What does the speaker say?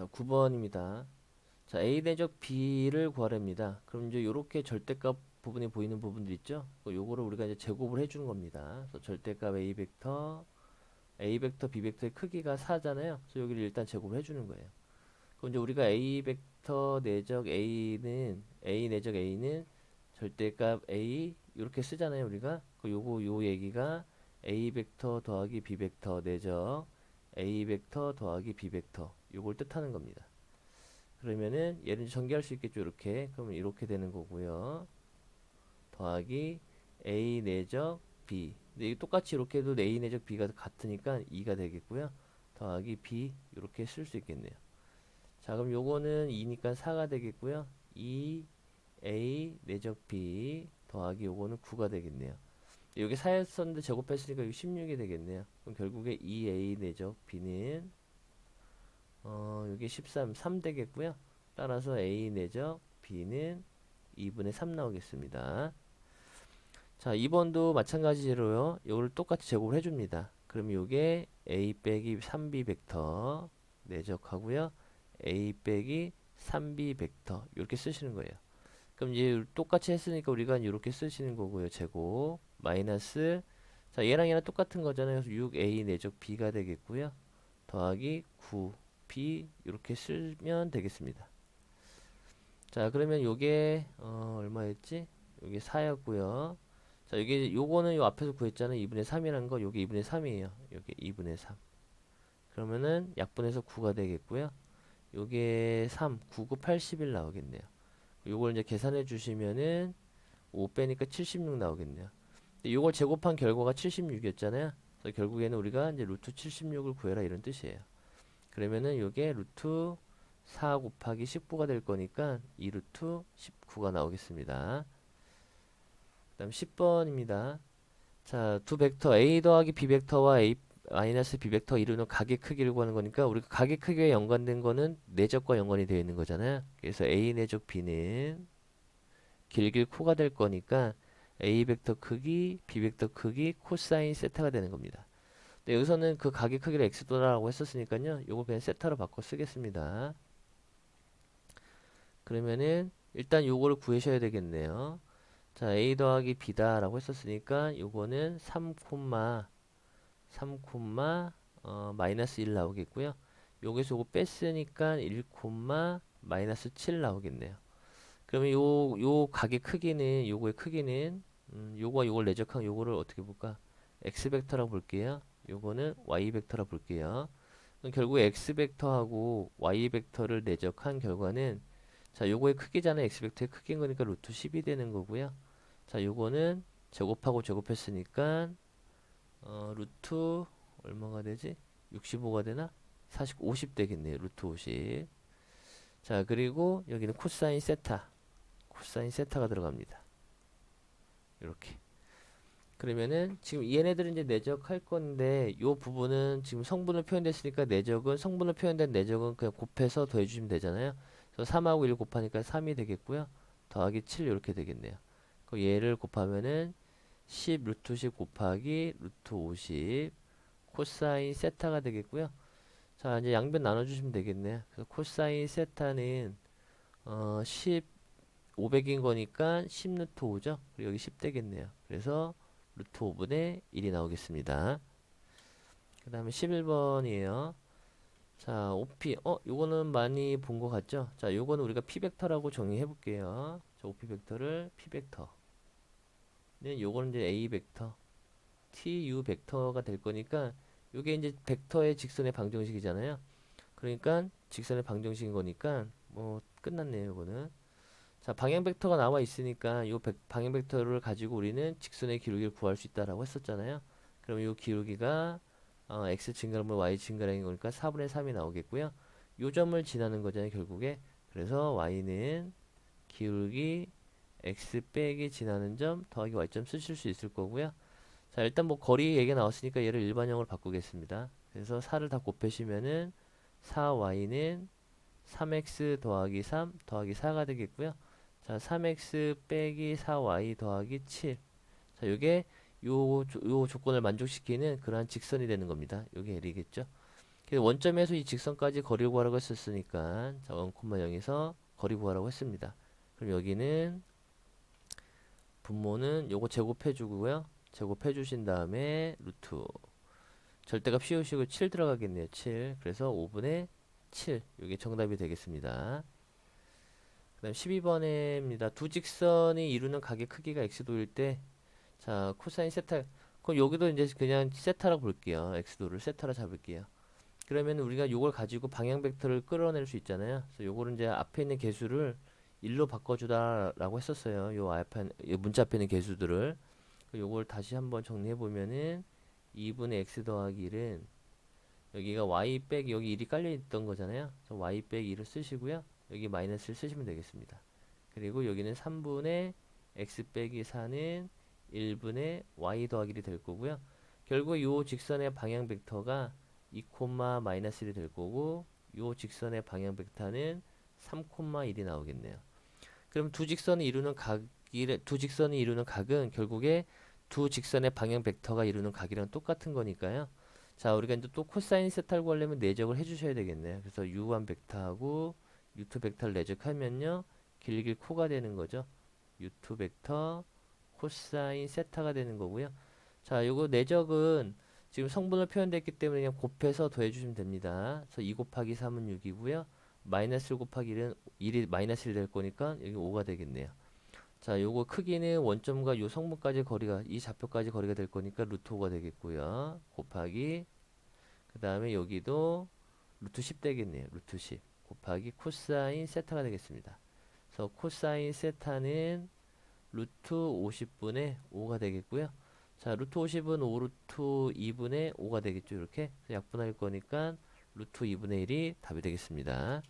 자, 9번입니다. 자, A 대적 B를 구하랍니다. 그럼 이제 요렇게 절대값 부분이 보이는 부분들 있죠? 그 요거를 우리가 이제 제곱을 해주는 겁니다. 그래서 절대값 A 벡터, A 벡터, B 벡터의 크기가 4잖아요. 그래서 여기를 일단 제곱을 해주는 거예요. 그럼 이제 우리가 A 벡터 내적 A는, A 내적 A는 절대값 A, 이렇게 쓰잖아요, 우리가. 그 요거, 요 얘기가 A 벡터 더하기 B 벡터 내적 A 벡터 더하기 B 벡터 요걸 뜻하는 겁니다. 그러면은 얘를 전개할 수 있겠죠 이렇게. 그러면 이렇게 되는 거고요. 더하기 A 내적 B. 근데 이 똑같이 이렇게 해도 A 내적 B가 같으니까 2가 되겠고요. 더하기 B 이렇게 쓸 수 있겠네요. 자 그럼 요거는 2니까 4가 되겠고요. 2 A 내적 B 더하기 요거는 9가 되겠네요. 여기 4였었는데 제곱했으니까 여기 16이 되겠네요. 그럼 결국에 2A 내적 B는 어, 여기 13, 3 되겠고요. 따라서 A 내적 B는 2분의 3 나오겠습니다. 자, 2번도 마찬가지로요. 이걸 똑같이 제곱을 해줍니다. 그럼 이게 A 빼기 3B 벡터 내적하고요. A 빼기 3B 벡터 이렇게 쓰시는 거예요. 그럼 이제 똑같이 했으니까 우리가 이렇게 쓰시는 거고요. 제곱 마이너스 자 얘랑 얘랑 똑같은 거잖아요. 그래서 6A 내적 B가 되겠고요. 더하기 9 B 이렇게 쓰면 되겠습니다. 자 그러면 요게 어, 얼마였지? 요게 4였고요. 자 여기 요거는 요 앞에서 구했잖아요. 2분의 3이라는 거 요게 2분의 3이에요. 요게 2분의 3. 그러면은 약분해서 9가 되겠고요. 요게 3, 9, 9, 81 나오겠네요. 요걸 이제 계산해 주시면은 5 빼니까 76 나오겠네요. 근데 요걸 제곱한 결과가 76이었잖아요. 그래서 결국에는 우리가 이제 루트 76을 구해라 이런 뜻이에요. 그러면은 요게 루트 4 곱하기 19가 될 거니까 2 루트 19가 나오겠습니다. 그 다음 10번입니다. 자, 두 벡터 A 더하기 B 벡터와 A 마이너스 B 벡터 이루는 각의 크기를 구하는 거니까 우리가 각의 크기에 연관된 거는 내적과 연관이 되어 있는 거잖아요. 그래서 A 내적 B는 길길 코가 될 거니까 A 벡터 크기, B 벡터 크기, 코사인 세타가 되는 겁니다. 네, 여기서는 그 각의 크기를 x도라고 했었으니까요. 요거 그냥 세타로 바꿔 쓰겠습니다. 그러면은 일단 요거를 구하셔야 되겠네요. 자, a 더하기 b다 라고 했었으니까 요거는 3, 3, 어, 마이너스 1 나오겠고요. 여기서 요거 뺐으니까 1, 마이너스 7 나오겠네요. 그러면 요, 요 각의 크기는, 요거의 크기는, 음, 요거와 요걸 내적한 요거를 어떻게 볼까? x 벡터라고 볼게요. 요거는 y 벡터라 볼게요. 그럼 결국 x 벡터하고 y 벡터를 내적한 결과는 자, 요거의 크기잖아요. x 벡터의 크기인 거니까 루트 10이 되는 거고요. 자, 요거는 제곱하고 제곱했으니까 어, 루트 얼마가 되지? 65가 되나? 40, 50 되겠네요. 루트 50. 자, 그리고 여기는 코사인 세타. 코사인 세타가 들어갑니다. 이렇게. 그러면은 지금 얘네들은 이제 내적할 건데 요 부분은 지금 성분을 표현됐으니까 내적은 성분을 표현된 내적은 그냥 곱해서 더해 주시면 되잖아요. 그래서 3하고 1 곱하니까 3이 되겠고요. 더하기 7 이렇게 되겠네요. 그 얘를 곱하면은 10 루트 10 곱하기 루트 50 코사인 세타가 되겠고요. 자 이제 양변 나눠주시면 되겠네요. 그래서 코사인 세타는 어, 10 500인 거니까 10 루트 5죠. 그리고 여기 10 되겠네요. 그래서 루트 5분의 1이 나오겠습니다. 그 다음에 11번이에요. 자, OP. 어, 요거는 많이 본 것 같죠? 자, 요거는 우리가 P 벡터라고 정의해 볼게요. 자, OP 벡터를 P 벡터. 네, 요거는 이제 A 벡터. TU 벡터가 될 거니까 요게 이제 벡터의 직선의 방정식이잖아요. 그러니까 직선의 방정식인 거니까 뭐 끝났네요, 요거는. 자, 방향 벡터가 나와 있으니까 이 방향 벡터를 가지고 우리는 직선의 기울기를 구할 수 있다라고 했었잖아요. 그럼 이 기울기가 어, x 증가하면 y 증가량인 거니까 4분의 3이 나오겠고요. 요 점을 지나는 거잖아요, 결국에. 그래서 y는 기울기 x 빼기 지나는 점 더하기 y점 쓰실 수 있을 거고요. 자, 일단 뭐 거리 얘기 나왔으니까 얘를 일반형으로 바꾸겠습니다. 그래서 4를 다 곱해시면은 4y는 3x 더하기 3 더하기 4가 되겠고요. 자, 3x 빼기 4y 더하기 7. 자, 요게 요, 요 조건을 만족시키는 그러한 직선이 되는 겁니다. 요게 L이겠죠. 그래서 원점에서 이 직선까지 거리를 구하라고 했었으니까 자, 1,0에서 거리 구하라고 했습니다. 그럼 여기는 분모는 요거 제곱해 주고요. 제곱해 주신 다음에 루트 절대값 씌우시고 7 들어가겠네요. 7. 그래서 5분의 7. 이게 정답이 되겠습니다. 그 다음 12번에입니다. 두 직선이 이루는 각의 크기가 x도일 때 자, 코사인 세타 그럼 여기도 이제 그냥 세타라고 볼게요. x도를 세타로 잡을게요. 그러면 우리가 요걸 가지고 방향 벡터를 끌어낼 수 있잖아요. 그래서 요거를 이제 앞에 있는 개수를 1로 바꿔주다라고 했었어요. 요 앞에 요 문자 앞에 있는 개수들을 요걸 다시 한번 정리해 보면은 2분의 x 더하기 1은 여기가 y 빼기 여기 1이 깔려 있던 거잖아요. 그래서 y 빼기 1을 쓰시고요. 여기 마이너스를 쓰시면 되겠습니다. 그리고 여기는 3분의 x 빼기 4는 1분의 y 더하기 1이 될 거고요. 결국 요 직선의 방향 벡터가 2, 마이너스 1이 될 거고 요 직선의 방향 벡터는 3, 1이 나오겠네요. 그럼 두 직선이 이루는 각이 두 직선이 이루는 각은 결국에 두 직선의 방향 벡터가 이루는 각이랑 똑같은 거니까요. 자, 우리가 이제 또 코사인 세타를 구하려면 내적을 해 주셔야 되겠네요. 그래서 u1 벡터하고 u2 벡터를 내적하면요. 길길 코가 되는 거죠. u2 벡터 코사인 세타가 되는 거고요. 자, 요거 내적은 지금 성분을 표현됐기 때문에 그냥 곱해서 더해 주시면 됩니다. 그래서 2 곱하기 3은 6이고요. 마이너스 1 곱하기 1은 1이 마이너스 1 될 거니까 여기 5가 되겠네요. 자, 요거 크기는 원점과 요 성분까지 거리가 이 좌표까지 거리가 될 거니까 루트 5가 되겠고요. 곱하기 그 다음에 여기도 루트 10 되겠네요. 루트 10 곱하기 코사인 세타가 되겠습니다. 그래서 코사인 세타는 루트 50분의 5가 되겠고요. 자, 루트 50은 5 루트 2분의 5가 되겠죠. 이렇게 약분할 거니까 루트 2분의 1이 답이 되겠습니다.